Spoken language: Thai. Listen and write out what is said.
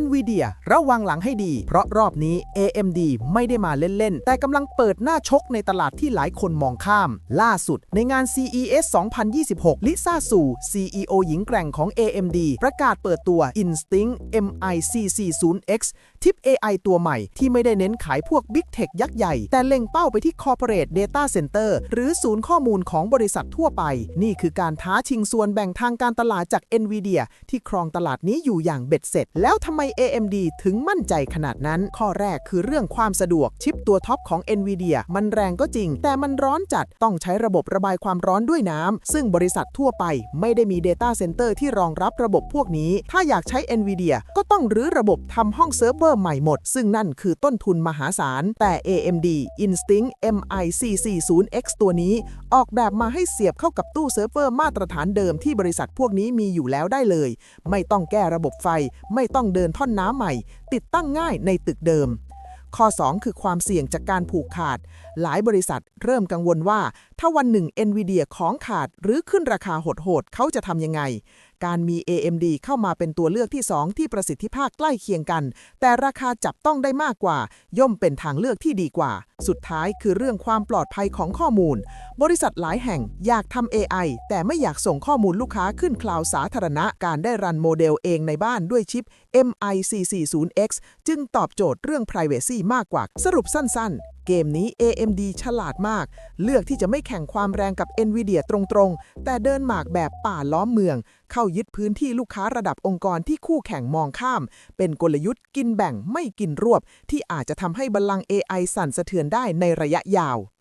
NVIDIA ระวังหลังให้ดี เพราะรอบนี้ AMD ไม่ได้มาเล่น ๆ แต่กำลังเปิดหน้าชกในตลาดที่หลายคนมองข้าม ล่าสุดในงาน CES 2026 ลิซ่าสู่ CEO หญิงแกร่งของ AMD ประกาศเปิดตัว Instinct MI440X ทิป AI ตัวใหม่ที่ไม่ได้เน้นขายพวก Big Tech ยักษ์ใหญ่ แต่เล็งเป้าไปที่ Corporate Data Center หรือศูนย์ข้อมูลของบริษัททั่วไป นี่คือการท้าชิงส่วนแบ่งทางการตลาดจาก NVIDIA ที่ครองตลาดนี้อยู่อย่างเบ็ดเสร็จ แล้วทำไม AMD ถึงมั่นใจขนาดนั้น ข้อแรกคือเรื่องความสะดวกชิปตัวท็อปของ NVIDIA มันแรงก็จริง แต่มันร้อนจัดต้องใช้ระบบระบายความร้อนด้วยน้ำ ซึ่งบริษัททั่วไปไม่ได้มี Data Center ที่รองรับระบบพวกนี้ ถ้าอยากใช้ NVIDIA ก็ต้องรื้อระบบทำห้องเซิร์ฟเวอร์ใหม่หมด ซึ่งนั่นคือต้นทุนมหาศาล แต่ AMD Instinct MI440X ตัวนี้ ออกแบบมาให้เสียบเข้ากับตู้เซิร์ฟเวอร์มาตรฐานเดิมที่บริษัทพวกนี้มีอยู่แล้วได้เลย ไม่ต้องแก้ระบบไฟ ไม่ต้องเดินท่อนน้ำใหม่ ติดตั้งง่ายในตึกเดิม ข้อ 2 คือความเสี่ยงจากการผูกขาด หลายบริษัทเริ่มกังวลว่า ถ้าวันหนึ่ง NVIDIA ของขาดหรือขึ้นราคาโหดๆเขาจะทำยังไง การมี AMD เข้ามาเป็นตัวเลือกที่ 2 ที่ประสิทธิภาพใกล้เคียงกัน แต่ราคาจับต้องได้มากกว่า ย่อมเป็นทางเลือกที่ดีกว่า สุดท้ายคือเรื่องความปลอดภัยของข้อมูล บริษัทหลายแห่งอยากทำ AI แต่ไม่อยากส่งข้อมูลลูกค้าขึ้นคลาวด์สาธารณะ การได้รันโมเดลเองในบ้านด้วยชิป MI440X จึงตอบโจทย์เรื่อง Privacy มากกว่า สรุปสั้นๆ เกมนี้ AMD ฉลาดมาก เลือกที่จะไม่แข่งความแรงกับ NVIDIA ตรงๆ แต่เดินหมากแบบป่าล้อมเมือง เข้ายึดพื้นที่ลูกค้าระดับองค์กรที่คู่แข่งมองข้าม เป็นกลยุทธ์กินแบ่งไม่กินรวบ ที่อาจจะทำให้บัลลังก์ AI สั่นสะเทือนได้ในระยะยาว